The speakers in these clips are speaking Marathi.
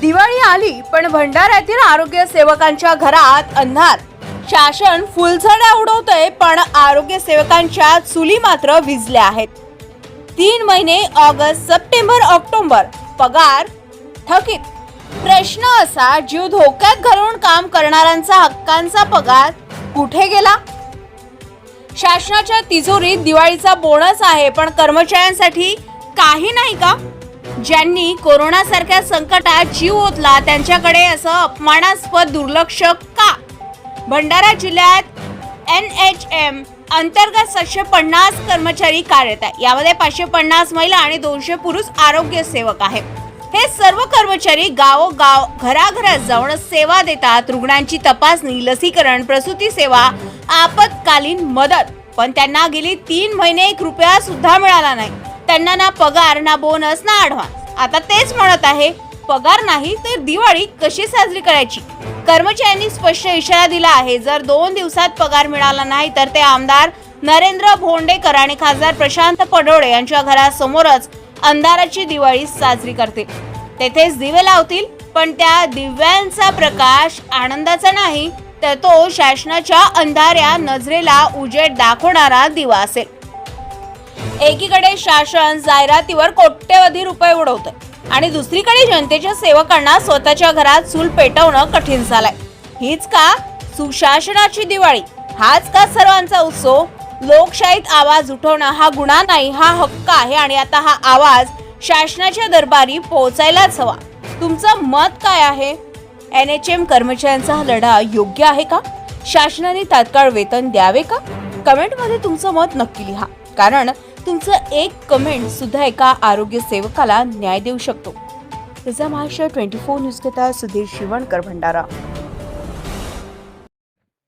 दिवाळी आली पण भंडाऱ्यातील आरोग्य सेवकांच्या घरात अंधार. शासन फुलझड्या उडवतंय पण आरोग्य सेवकांच्या चुली मात्र विजल्या आहेत. तीन महिने ऑगस्ट सप्टेंबर ऑक्टोबर पगार थकीत. प्रश्न असा जीव धोक्यात घालून काम करणाऱ्यांचा हक्कांचा पगार कुठे गेला? शासनाच्या तिजोरीत दिवाळीचा बोनस आहे पण कर्मचाऱ्यांसाठी काही नाही का? ज्यांनी कोरोनासारख्या संकटात जीव ओतला त्यांच्याकडे असं अपमानास्पद दुर्लक्ष का? भंडारा जिल्ह्यात एन एच एम अंतर्गत सातशे पन्नास कर्मचारी कार्यरत आहे यामध्ये पाचशे पन्नास महिला आणि दोनशे पुरुष आरोग्य सेवक आहेत. हे सर्व कर्मचारी गावोगाव घराघरात जाऊन सेवा देतात. रुग्णांची तपासणी लसीकरण प्रसूती सेवा आपत्कालीन मदत. पण त्यांना गेली तीन महिने एक रुपया सुद्धा मिळाला नाही. त्यांना ना पगार ना बोनस ना आढवा आता तेच म्हणत आहे पगार नाही तर दिवाळी कशी साजरी करायची? कर्मचाऱ्यांनी स्पष्ट इशारा दिला आहे जर दोन दिवसात पगार मिळाला नाही तर ते आमदार नरेंद्र भोंडेकर आणि खासदार प्रशांत पडोळे यांच्या घरासमोरच अंधाराची दिवाळी साजरी करतील. तेथेच दिवे लावतील पण त्या दिव्यांचा प्रकाश आनंदाचा नाही तर तो शासनाच्या अंधाऱ्या नजरेला उजेड दाखवणारा दिवा असेल. एकीकडे शासन जाहिरातीवर कोट्यवधी रुपये उडवतं आणि दुसरीकडे जनतेच्या सेवकांना स्वतःच्या घरात चूल पेटवणं कठीण झालंय. हीच का सुशासनाची दिवाळी? हाच का सर्वांचा उत्सव? लोकशाहीत आवाज उठवणं हा गुन्हा नाही हा हक्क आहे आणि आता हा आवाज शासनाच्या दरबारी पोहोचायलाच हवा. तुमचं मत काय आहे? एन एच एम कर्मचाऱ्यांचा हा लढा योग्य आहे का? शासनाने तात्काळ वेतन द्यावे का? कमेंटमध्ये तुमचं मत नक्की लिहा. कारण तुमचं एक कमेंट सुद्धा एका आरोग्य सेवकाला न्याय देऊ शकतो. त्याचा महाराष्ट्र ट्वेंटी फोर न्यूज घेता सुधीर शिवणकर भंडारा.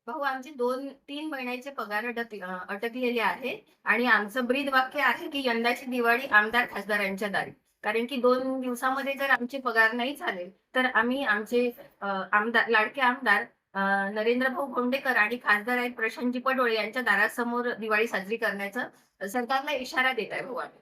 भाऊ आमचे दोन तीन महिन्याचे पगार अटक अटकलेले आहे आणि आमचं ब्रीद वाक्य आहे की यंदाची दिवाळी आमदार खासदारांच्या दारी. कारण की दोन दिवसामध्ये जर आमचे पगार नाही झाले तर आम्ही आमचे आमदार लाडके आमदार नरेंद्र भाऊ गोंडेकर आणि खासदार आहेत प्रशांतजी पडोळे यांच्या दारासमोर दिवाळी साजरी करण्याचा सरकारला इशारा देत आहे भाऊ आम्ही